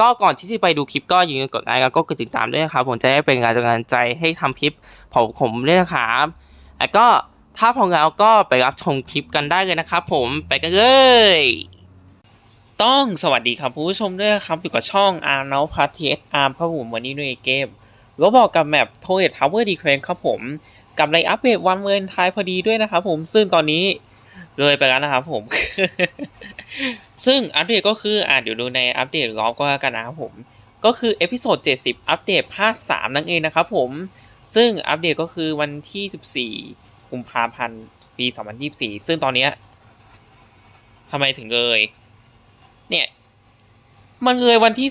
ก็ก่อนที่จะไปดูคลิปก็อย่าลืมกดไลค์แล้วก็กดติดตามด้วยนะครับผมจะได้เป็นกำลังใจให้ทำคลิปของผมด้วยนะครับแล้วก็ถ้าพร้อมแล้วก็ไปรับชมคลิปกันได้เลยนะครับผมไปกันเลย ต้องสวัสดีครับผู้ชมด้วยนะครับอยู่กับช่องอาร์นอลพาร์ทีเอสอาร์ครับผมวันนี้ด้วยเกมก็บอกกับแมปโทเอทาวเวอร์ดีเควนครับผมกับในอัปเดตวันเวนทายพอดีด้วยนะครับผมซึ่งตอนนี้ เลยไปแล้วนะครับผม ซึ่งอัปเดตก็คืออ่าเดี๋ยวดูในอัปเดตรอบก็แล้วกันนะครับผม ก็คือเอพิโซด70 อัปเดตภาค3นั่นเองนะครับผม ซึ่งอัปเดตก็คือวันที่ 14 กุมภาพันธ์ ปี 2024 ซึ่งตอนเนี้ยทำไมถึงเลย เนี่ย มันเลยวันที่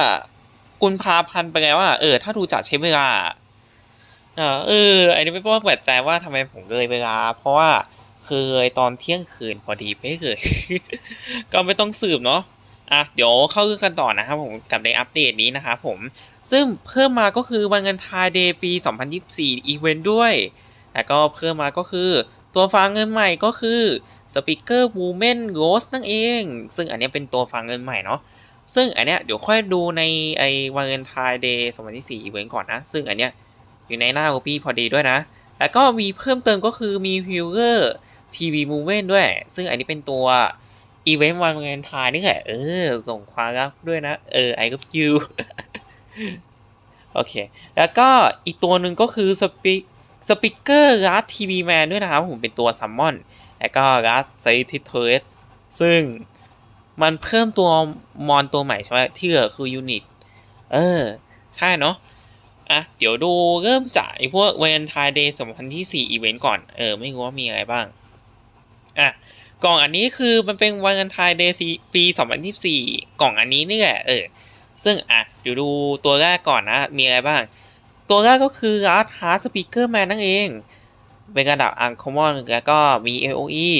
15 กุมภาพันธ์ไปแล้วอะ เออ ถ้าดูจากใช้เวลาอ่าเออไอ้นี่ไม่ต้องแปลกใจว่าทำไมผมเลยเวลา เพราะว่า เคยตอนเที่ยงคืนพอดีไปเลยก็ไม่ต้องสืบเนาะอะเดี๋ยวเข้าเรื่องกันต่อนะครับผมกับในอัปเดตนี้นะครับผมซึ่งเพิ่มมาก็คือวันเงินทายเดย์ปี 2024 อีเวนต์ด้วย แล้วก็เพิ่มมาก็คือ ตัวฟังเงินใหม่ก็คือ Speaker Woman Ghost นั่นเอง ซึ่งอันนี้เป็นตัวฟังเงินใหม่เนาะซึ่งอันเนี้ยเดี๋ยวค่อยดูในไอวันเงินทายเดย์2024 อีเวนต์ก่อนนะ ซึ่งอันเนี้ยอยู่ในหน้า copy พอดีด้วยนะ แล้วก็มีเพิ่มเติมก็คือมีฮิลเลอร์ Viewer TV Movement ด้วย ซึ่งอันนี้เป็นตัวอีเวนต์วันเงินทายนี่แหละเออ ส่งความรักด้วยนะ เออ I love you โอเค แล้วก็อีกตัวหนึ่งก็คือสปิสปิเกอร์รัสทีวีแมนด้วยนะครับ ผมเป็นตัวซัมมอน แล้วก็รัสไซทิเทสซึ่งมันเพิ่มตัวมอนตัวใหม่ใช่ไหมที่เหลือคือยูนิต เออ ใช่เนาะอะ เดี๋ยวดูเริ่มจากไอ้พวกเวนทายเดย์2024อีเวนต์ก่อน เออ ไม่รู้ว่ามีอะไรบ้าง อะกล่องอันนี้คือมันเป็นวันทายเดย์ปี 2024 กล่องอันนี้นี่แหละเออซึ่งอะเดี๋ยวดูตัวแรกก่อนนะ มีอะไรบ้าง ตัวแรกก็คือ Art Hard Speaker Man นั่นเอง เป็นระดับ Uncommon แล้วก็มี AOE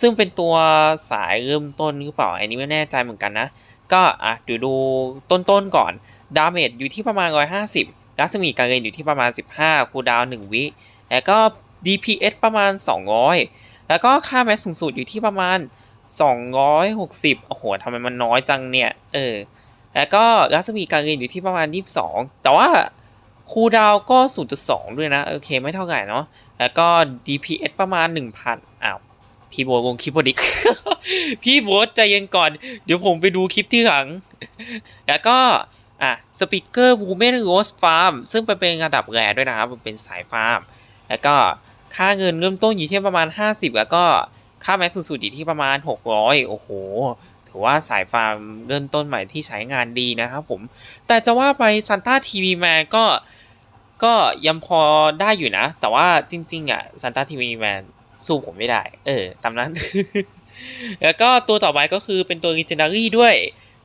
ซึ่งเป็นตัวสายเริ่มต้นหรือเปล่า อันนี้ไม่แน่ใจเหมือนกันนะ ก็อะเดี๋ยวดูต้นๆก่อน ดาเมจอยู่ที่ประมาณ 150 รัศมีการเงินอยู่ที่ประมาณ 15 คูลดาวน์1วิ แล้วก็ DPS ประมาณ 200 แล้วก็ค่าแมสสูงสุดอยู่ที่ประมาณ 260 โอ้โหทำไมมันน้อยจังเนี่ย เออ แล้วก็รัศมีการเงินอยู่ที่ประมาณ 22 แต่ว่าคูดาวก็ 0.2 ด้วยนะ โอเค ไม่เท่าไหร่เนาะ แล้วก็ DPS ประมาณ 1,000 อ้าว พี่โบทวงคลิปพอดีพี่โบทใจเย็นก่อน เดี๋ยวผมไปดูคลิปที่หลัง แล้วก็ อะ สปีกเกอร์วูแมนโรสฟาร์ม ซึ่งเป็นระดับแรด้วยนะครับเป็นสายฟาร์ม แล้วก็ ค่าเงินเริ่มต้นอยู่ที่ประมาณ 50 แล้วก็ค่าแม็กซ์สูงสุดอยู่ที่ประมาณ 600 โอ้โห ถือว่าสายฟาร์มเริ่มต้นใหม่ที่ใช้งานดีนะครับผม แต่จะว่าไปซันต้าทีวีแมนก็ก็ยังพอได้อยู่นะ แต่ว่าจริง ๆ อะซันต้าทีวีแมนสู้ผมไม่ได้ เออ ตามนั้น แล้วก็ตัวต่อไปก็คือเป็นตัว Legendary ด้วย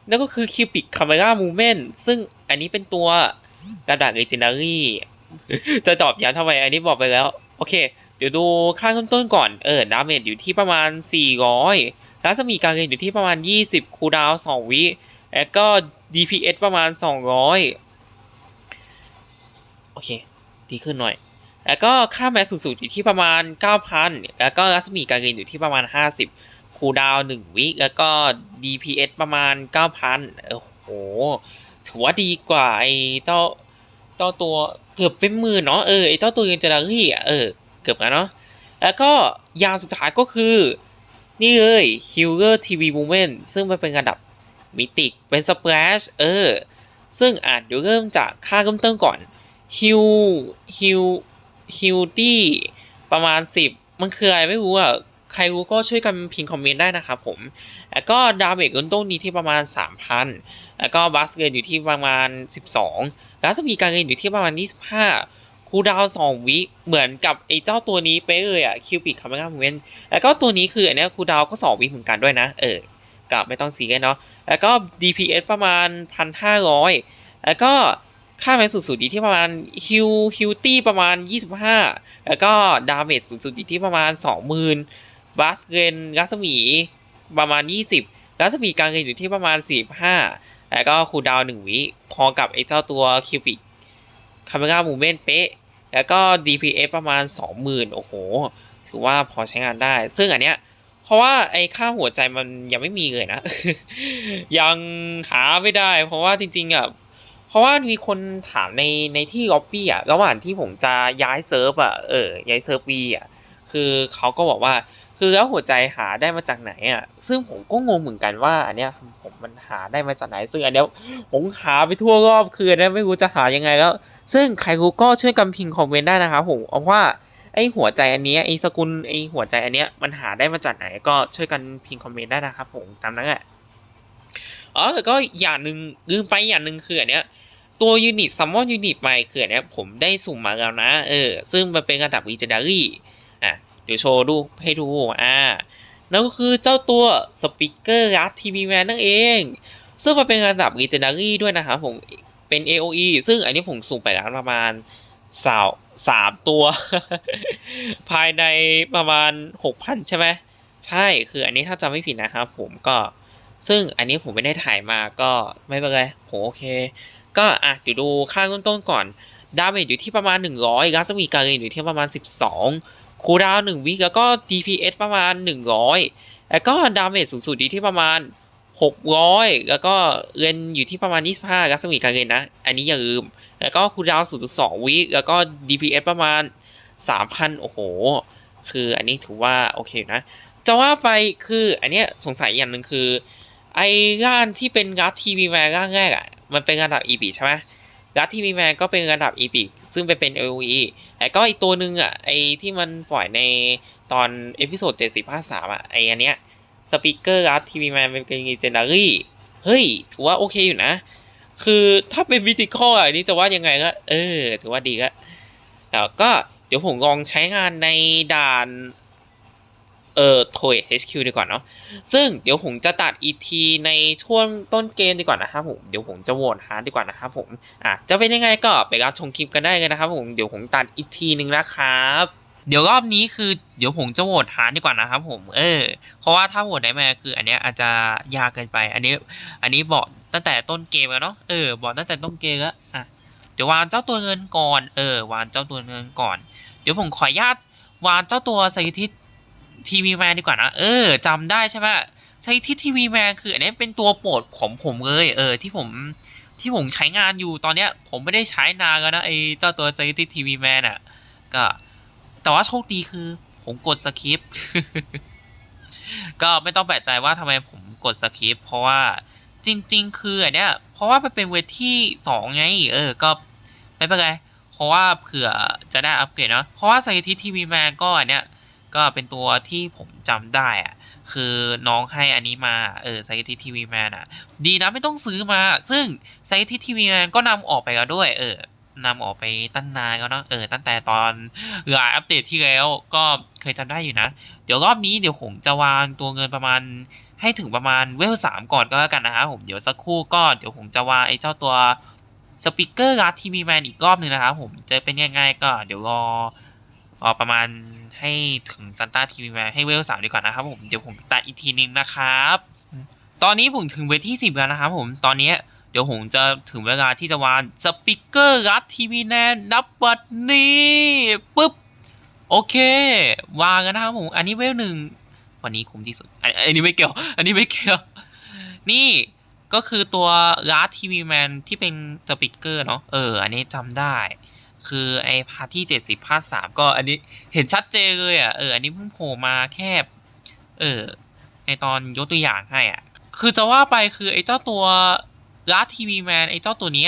นั่นก็คือ Cupid Camera Movement ซึ่งอันนี้เป็นตัวระดับ Legendary จะตอบย้ำทำไม อันนี้บอกไปแล้ว โอเค เดี๋ยวดูค่าเริ่มต้นก่อน เออ ดาเมจอยู่ที่ประมาณ 400รัศมีการเงินอยู่ที่ประมาณ 20 คูดาว 2 วิ แล้วก็ DPS ประมาณ 200 โอเค ดีขึ้นหน่อย แล้วก็ค่าแมสสูงสุดอยู่ที่ประมาณ 9,000 แล้วก็รัศมีการเงินอยู่ที่ประมาณ 50 คูดาวน์1วิ แล้วก็ DPS ประมาณ 9,000 โอ้โห ถือว่าดีกว่าไอ้เจ้าเจ้าตัวเกือบเป็นหมื่นเนาะ เออ ไอ้เจ้าตัวเงินจลารี่อะเออ เกือบแล้วเนาะแล้วก็ยางสุดท้ายก็คือ นี่เลย h i l l e r TV Movement ซึ่งมันเป็นระดับมิติกเป็น Splash เออ ซึ่งอะเดี๋ยวเริ่มจากค่าเริ่มต้นก่อนฮิวฮิวฮิวตี้ประมาณ 10 มันคืออะไรไม่รู้อะใครรู้ก็ช่วยกันพิมพ์คอมเมนต์ได้นะครับผม แล้วก็ดาเมจเริ่มต้นนี้ที่ประมาณ 3,000 แล้วก็บัสเกนอยู่ที่ประมาณ 12 แล้วสปีการเงินอยู่ที่ประมาณ 25 คูดาวน์2วิเหมือนกับไอ้เจ้าตัวนี้เป๊ะเลยอะคิวปิดคาร์บอนเวนแล้วก็ตัวนี้คืออันเนี้ยคูดาวน์ก็2วิเหมือนกันด้วยนะ เออกับไม่ต้องซีกันเนาะแล้วก็ DPS ประมาณ 1,500 แล้วก็ค่าแม็กสูงสุดอยู่ที่ประมาณฮิวฮิวตี้ประมาณ 25 แล้วก็ดาเมจสูงสุดอยู่ที่ประมาณ 20,000บัสเกนรัศมีประมาณ 20 รัศมีกลารเงินอยู่ที่ประมาณ 45 แล้วก็คูดาวน์1วิพอกับไอ้เจ้าตัวคิวปิกคาเมรามูเมนเป๊ะ แล้วก็ DPS ประมาณ 20,000 โอ้โห ถือว่าพอใช้งานได้ ซึ่งอันเนี้ย เพราะว่าไอ้ค่าหัวใจมันยังไม่มีเลยนะ ยังหาไม่ได้ เพราะว่าจริงๆอะ เพราะว่ามีคนถามในในที่ล็อบบี้อะ ระหว่างที่ผมจะย้ายเซิร์ฟอะ เออ ย้ายเซิร์ฟวีอะ คือเขาก็บอกว่า คือแล้วหัวใจหาได้มาจากไหนอะ ซึ่งผมก็งงเหมือนกันว่าอันเนี้ยผมมันหาได้มาจากไหน ซึ่งอันเนี้ยผมหาไปทั่วรอบคืนนี้ยไม่รู้จะหายังไงแล้ว ซึ่งใครรู้ก็ช่วยกันพิมพ์คอมเมนต์ได้นะครับผมเอาว่าไอหัวใจอันนี้ไอสกุลไอหัวใจอันเนี้ยมันหาได้มาจากไหนก็ช่วยกันพิมพ์คอมเมนต์ได้นะครับผมตามนั้นแหละอ๋อแล้วก็อย่างหนึ่งลืมไปอย่างหนึ่งคืออันเนี้ยตัวยูนิตซัมมอนยูนิตใหม่คืออันเนี้ยผมได้สุ่มมาแล้วนะเออซึ่งมันเป็นระดับ legendary อะเดี๋ยวโชว์ดูให้ดูอ่านั่นก็คือเจ้าตัวสปิเกอร์รัสทีวีแมนนั่นเอง ซึ่งมันเป็นระดับ legendary ด้วยนะครับผม เป็น AOE ซึ่งอันนี้ผมสุ่มไปแล้วประมาณสาวสามตัว ภายในประมาณหกพันใช่ไหมใช่คืออันนี้ถ้าจำไม่ผิดนะครับผมก็ซึ่งอันนี้ผมไม่ได้ถ่ายมาก็ไม่เป็นไรโหโอเค ก็อะเดี๋ยวดูค่าเริ่มต้นก่อนดาเมจอยู่ที่ประมาณ 100รัศมีการเงินอยู่ที่ประมาณ 12 คูดาวหน์1วิแล้วก็ DPS ประมาณ 100 แล้วก็ดาเมจสูงสุดอยู่ที่ประมาณ 600แล้วก็เงินอยู่ที่ประมาณ25รัศมีการเงินนะ อันนี้อย่าลืม แล้วก็คูลดาวน์0.2วิแล้วก็ DPS ประมาณ3,000โอ้โห คืออันนี้ถือว่าโอเคนะจะว่าไปคืออันเนี้ยสงสัยอย่างหนึ่งคือ ไอ้ร่านที่เป็นรัฐทีวีแมนร่างแรกอะมันเป็นระดับ e p ใช่ไหมรัฐทีวีแมนก็เป็นระดับ e p ซึ่งไปเป็น AOE แต่ก็อีกตัวหนึ่งอะไอ้ที่มันปล่อยในตอนเอพิโซด70ภาค3อะไอ้อันเนี้ย สปีกเกอร์รัฐทีวีแมนเป็น legendary เฮ้ย ถือว่าโอเคอยู่นะ คือถ้าเป็นวิติคอลอะนี่จะว่ายังไงก็ เออ ถือว่าดีก็แล้วก็เดี๋ยวผมลองใช้งานในด่าน เอ่อโทย HQ ดีกว่าเนาะ ซึ่งเดี๋ยวผมจะตัดอีทีในช่วงต้นเกมดีกว่านะครับผม เดี๋ยวผมจะโหวตหาดีกว่านะครับผม อะ จะเป็นยังไงก็ไปรับชมคลิปกันได้เลยนะครับผม เดี๋ยวผมตัดอีกทีหนึ่งนะครับ เดี๋ยวรอบนี้คือเดี๋ยวผมจะโหวตหาดีกว่านะครับผม เออ เพราะว่าถ้าโหวตได้มาคืออันเนี้ยอาจจะยากเกินไป อันนี้ อันนี้บอกตั้งแต่ต้นเกมแล้วเนาะ เออ บอกตั้งแต่ต้นเกมแล้ว อะ เดี๋ยววางเจ้าตัวเงินก่อน เออ วางเจ้าตัวเงินก่อน เดี๋ยวผมขออนุญาตวางเจ้าตัวไซทิสทีวีแมนดีกว่านะ เออจำได้ใช่ไหมไซทิสทีวีแมนคืออันนี้เป็นตัวโปรดของผมเลย เออ ที่ผมที่ผมใช้งานอยู่ตอนเนี้ย ผมไม่ได้ใช้นานแล้วนะไอเจ้าตัวไซทิสทีวีแมนอะ ก็ แต่ว่าโชคดีคือ ผมกดสคริปต์ก็ไม่ต้องแปลกใจว่าทำไมผมกดสคริปต์เพราะว่าจริง ๆ คืออันเนี้ยเพราะว่ามันเป็นเวทที่สองไง เออ ก็ไม่เป็นไรเพราะว่าเผื่อจะได้อัปเกรดเนาะเพราะว่าไซทิสทีวีแมนก็อันเนี้ยก็เป็นตัวที่ผมจำได้อะคือน้องให้อันนี้มาเออไซทิทีวีแมนอะ ดีนะไม่ต้องซื้อมา ซึ่งไซทิทีวีแมนก็นำออกไปแล้วด้วย เออ นำออกไปตั้งนานแล้วเนาะเออตั้งแต่ตอนหลายอัปเดตที่แล้วก็เคยจำได้อยู่นะ เดี๋ยวรอบนี้เดี๋ยวผมจะวางตัวเงินประมาณให้ถึงประมาณเวลสามก่อนก็แล้วกันนะครับผมเดี๋ยวสักครู่ก็เดี๋ยวผมจะวางไอ้เจ้าตัวสปีกเกอร์รัดทีวีแมนอีกรอบหนึ่งนะครับผมจะเป็นยังไงก็เดี๋ยวรอรอประมาณให้ถึงซันต้าทีวีแมนให้เวลสามดีกว่านะครับผมเดี๋ยวผมตัดอีกทีนึงนะครับ ตอนนี้ผมถึงเวทที่สิบแล้วนะครับผมตอนนี้ เดี๋ยวผมจะถึงเวลาที่จะวางสปีกเกอร์รัดทีวีแมนนับบัดนี้ปุ๊บโอเควางกันนะครับผมอันนี้เวลหนึ่งวันนี้คุ้มที่สุดอันอันนี้ไม่เกี่ยว อันนี้ไม่เกี่ยว นี่ก็คือตัวลาร์ทีวีแมนที่เป็นสปีกเกอร์เนาะเออ อันนี้จำได้ คือไอ้พาร์ทที่เจ็ดสิบพาร์ทสามก็อันนี้เห็นชัดเจนเลยอะเอออันนี้เพิ่งโผล่มาแค่เออในตอนยกตัวอย่างให้อะคือจะว่าไปคือไอ้เจ้าตัว ลาทีวีแมนไอ้เจ้าตัวนี้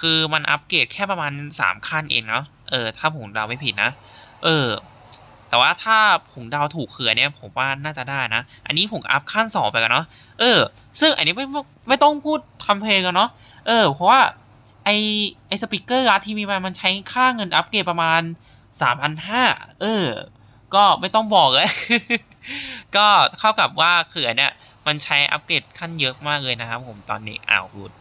คือมันอัปเกรดแค่ประมาณ 3 ขั้นเองเนาะเออถ้าผมเดาไม่ผิดนะ เออ แต่ว่าถ้าผมเดาถูกคืออันเนี้ยผมว่าน่าจะได้นะ อันนี้ผมอัพขั้นสองไปกันเนาะเออ ซึ่งอันนี้ไม่ไม่ไม่ต้องพูดทำเพลงกันเนาะเออ เพราะว่าไอไอสปีกเกอร์ลาทีวีแมนมันใช้ค่าเงินอัปเกรดประมาณ3,500เออ ก็ไม่ต้องบอกเลย ก็เข้ากับว่าคืออันเนี้ย มันใช้อัปเกรดขั้นเยอะมากเลยนะครับผมตอนนี้อ้าวรูด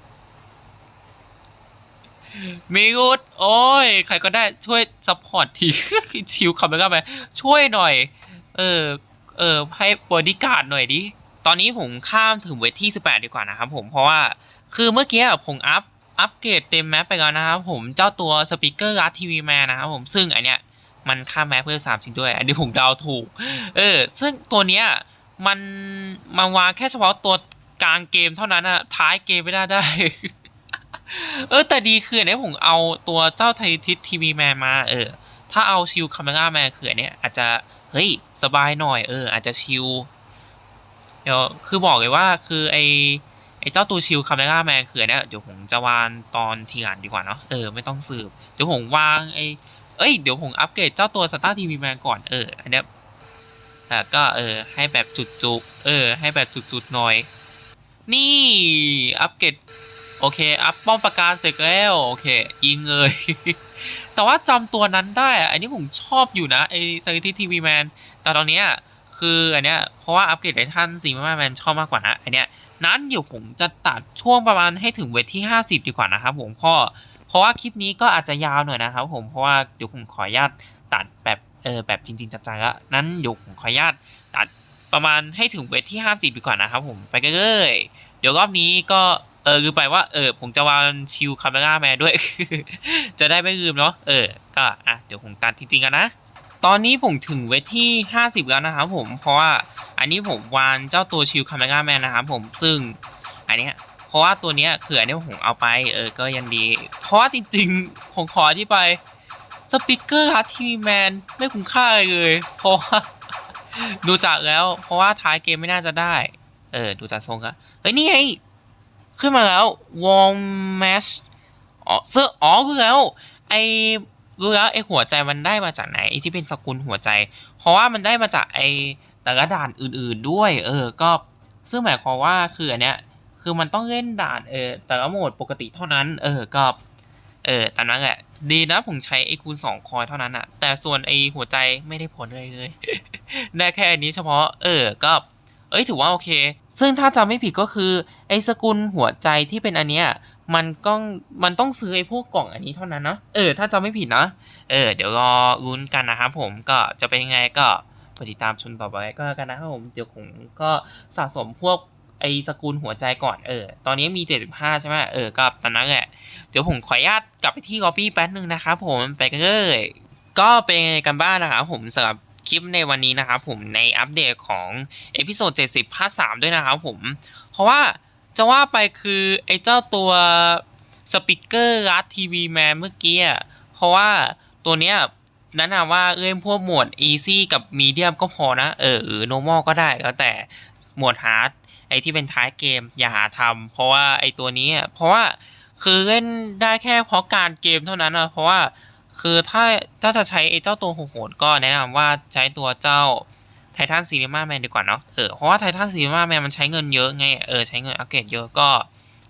มีรูดโอ้ย ใครก็ได้ช่วยซัพพอร์ตทีชิวคำไปก็ไปช่วยหน่อย เออ เออ ให้บอดี้การ์ดหน่อยดิ ตอนนี้ผมข้ามถึงเวทที่ 18 ดีกว่านะครับผมเพราะว่าคือเมื่อกี้ผมอัพอัปเกรดเต็มแมปไปแล้วนะครับผมเจ้าตัวสปีกเกอร์รัดทีวีแมนนะครับผมซึ่งอันเนี้ยมันข้าแมปเพิ่มสามจริงด้วย อันนี้ผมเดาถูก เออ ซึ่งตัวเนี้ย มันมาวางแค่เฉพาะตัวกลางเกมเท่านั้นอะท้ายเกมไม่ได้ได้ เออแต่ดีคืออันเนี้ยผมเอาตัวเจ้าไททิสทีวีแมนมา เออ ถ้าเอาชิลคาเมล่าแมนคืออันเนี้ยอาจจะ เฮ้ย สบายหน่อยเออ อาจจะชิลเดี๋ยวคือบอกเลยว่าคือไอไอเจ้าตัวชิลคาเมล่าแมนคืออันเนี้ยเดี๋ยวผมจะวางตอนทีหลังดีกว่าเนาะเออไม่ต้องสืบเดี๋ยวผมวางไอเอ้ยเดี๋ยวผมอัปเกรดเจ้าตัวสตาร์ทีวีแมนก่อนเอออันเนี้ย แต่ก็เออให้แบบจุดๆเออ ให้แบบจุดๆหน่อย นี่อัปเกรดโอเค อัพป้อมปราการเสร็จแล้ว โอเค ยิงเลย แต่ว่าจำตัวนั้นได้อะอันนี้ผมชอบอยู่นะไอซาริตี้ทีวีแมนแต่ตอนนี้คืออันเนี้ยเพราะว่าอัปเกรดไททันซีมาแมนชอบมากกว่านะอันเนี้ยนั้นเดี๋ยวผมจะตัดช่วงประมาณให้ถึงเวทที่ 50 ดีกว่านะครับผมเพราะเพราะว่าคลิปนี้ก็อาจจะยาวหน่อยนะครับผมเพราะว่าเดี๋ยวผมขออนุญาตตัดแบบ เออแบบจริง ๆจังๆละนั้นเดี๋ยวผมขออนุญาตตัดประมาณให้ถึงเวทที่ 50ดีกว่านะครับผมไปกันเลยเดี๋ยวรอบนี้ก็เออลืมไปว่าเออผมจะวางชิลคาเมล่าแมนด้วย จะได้ไม่ลืมเนาะเออก็อะเดี๋ยวผมตัดจริงๆกันนะ ตอนนี้ผมถึงเวทที่ 50 แล้วนะครับผมเพราะว่าอันนี้ผมวางเจ้าตัวชิลคาเมล่าแมนนะครับผมซึ่งอันเนี้ยเพราะว่าตัวเนี้ยคืออันนี้ผมเอาไปเออก็ยังดีเพราะว่าจริงๆผมขอที่ไป สปิเกอร์ฮัตทีแมนไม่คุ้มค่าเลยเลยเพราะว่าดูจากแล้ว เพราะว่าท้ายเกมไม่น่าจะได้ เออ ดูจากทรงอะเฮ้ย นี่ไงขึ้นมาแล้ววอลแมชอ๋อเสื้ออ๋อรู้แล้ว ไอรู้แล้วไอหัวใจมันได้มาจากไหนไอที่เป็นสกุลหัวใจ เพราะว่ามันได้มาจากไอแต่ละด่านอื่น ๆด้วย เออ ก็ซึ่งหมายความว่าคืออันเนี้ยคือมันต้องเล่นด่านเออแต่ละโหมดปกติเท่านั้น เออก็เออตามนั้นแหละ ดีนะผมใช้ไอคูณสองคอยเท่านั้นอะแต่ส่วนไอหัวใจไม่ได้ผลเลยเลย ได้แค่อันนี้เฉพาะ เออ ก็ เอ้ยถือว่าโอเค ซึ่งถ้าจำไม่ผิดก็คือไอสกุลหัวใจที่เป็นอันเนี้ยมันก็มันต้องซื้อไอ้พวกกล่องอันนี้เท่านั้นนะเออ ถ้าจำไม่ผิดนะ เออ เดี๋ยวรอรุ้นกันนะครับผมก็จะเป็นยังไงก็ติดตามชนต่อไปก็แล้วกันนะครับผม เดี๋ยวผมก็สะสมพวก ไอ้สกุลหัวใจก่อนเออ ตอนนี้มี 75 ใช่ไหมเออก็ตอนนั้นแหละ เดี๋ยวผมขออนุญาตกลับไปที่ copy แป๊บนึงนะครับผมไปกันเลยก็เป็นกันบ้างนะครับผมสำหรับคลิปในวันนี้นะครับผมในอัปเดตของเอพิโซด70ภาค3ด้วยนะครับผมเพราะว่าจะว่าไปคือไอ้เจ้าตัวสปิเกอร์รัดทีวีแมนเมื่อกี้เพราะว่าตัวเนี้ยแนะนำว่าเล่นพวกโหมด easy กับ medium ก็พอนะ เออหรือ normal ก็ได้แล้วแต่โหมด hard ไอ้ที่เป็นท้ายเกมอย่าหาทำเพราะว่าไอ้ตัวนี้เพราะว่าคือเล่นได้แค่เพราะการเกมเท่านั้นนะเพราะว่าคือถ้าถ้าจะใช้ไอ้เจ้าตัวโหดก็แนะนำว่าใช้ตัวเจ้าไททันซีนีมาแมนดีกว่าเนาะเออเพราะว่าไททันซีนีมาแมนมันใช้เงินเยอะไงเออใช้เงินอัปเกรดเยอะก็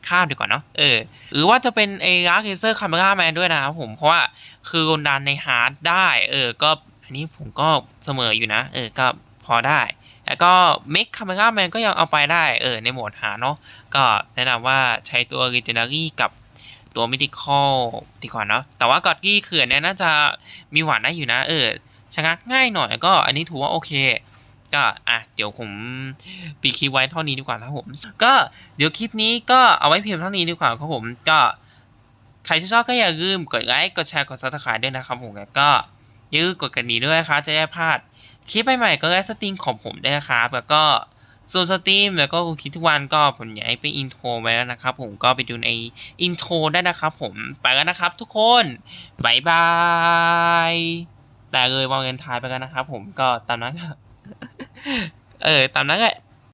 ข้ามดีกว่าเนาะเออหรือว่าจะเป็นไอ้ลักเซอร์คาเมราแมนด้วยนะครับผมเพราะว่าคือรนดันในฮาร์ดได้เออก็อันนี้ผมก็เสมออยู่นะเออก็พอได้ แล้วก็เมคคาเมราแมนก็ยังเอาไปได้เออในโหมดหาเนาะก็แนะนำว่าใช้ตัว Legendary กับตัว Medical ดีกว่าเนาะแต่ว่ากอดกี้เขื่อนเนี่ยน่าจะมีหวานได้อยู่นะ เออชะงักง่ายหน่อยก็อันนี้ถือว่าโอเคก็อะเดี๋ยวผมปีคลิปไว้เท่านี้ดีกว่าครับผม ก็เดี๋ยวคลิปนี้ก็เอาไว้เพียงเท่านี้ดีกว่าครับผมก็ใครที่ชอบก็อย่าลืมกดไลค์กดแชร์กดซับสไครต์ด้วยนะครับผมแล้วก็ยืมกดกระดิ่งด้วยนะครับจะได้พลาด คลิปใหม่ๆก็ได้สตรีมของผมได้นะครับ แล้วก็ส่วนสตรีมแล้วก็คลิปทุกวันก็ผมย้ายไปอินโทรไว้แล้วนะครับผมก็ไปดูในอินโทรได้นะครับผมไปแล้วนะครับทุกคนบายบายแต่เลยวางเงินทายไปกันนะครับผมก็ตามนั้นเออตามนั้นแหละ